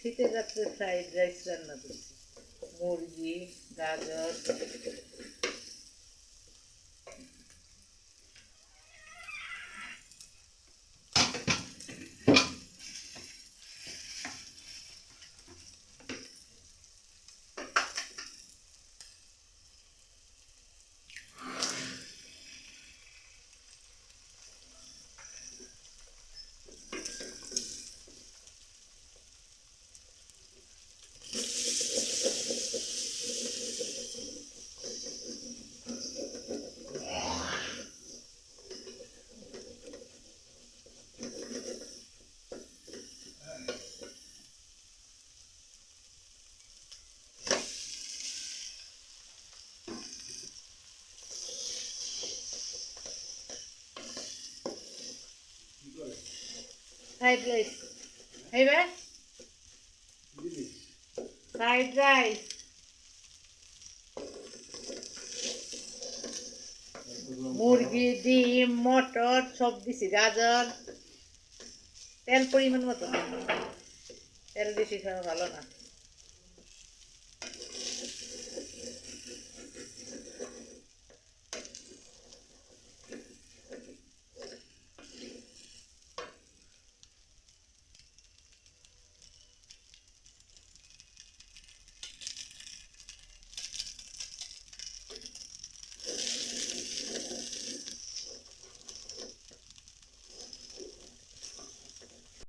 শীতের রাত্রে fried rice রান্না করছি মুরগি গাজর ফ্রাইড রাইস হইবে ফ্রাইড রাইস মুরগি, ডিম, মটর, সব দিছি, গাজর। তেল পরিমাণ মতো। তেল বেশি খাওয়া ভালো না।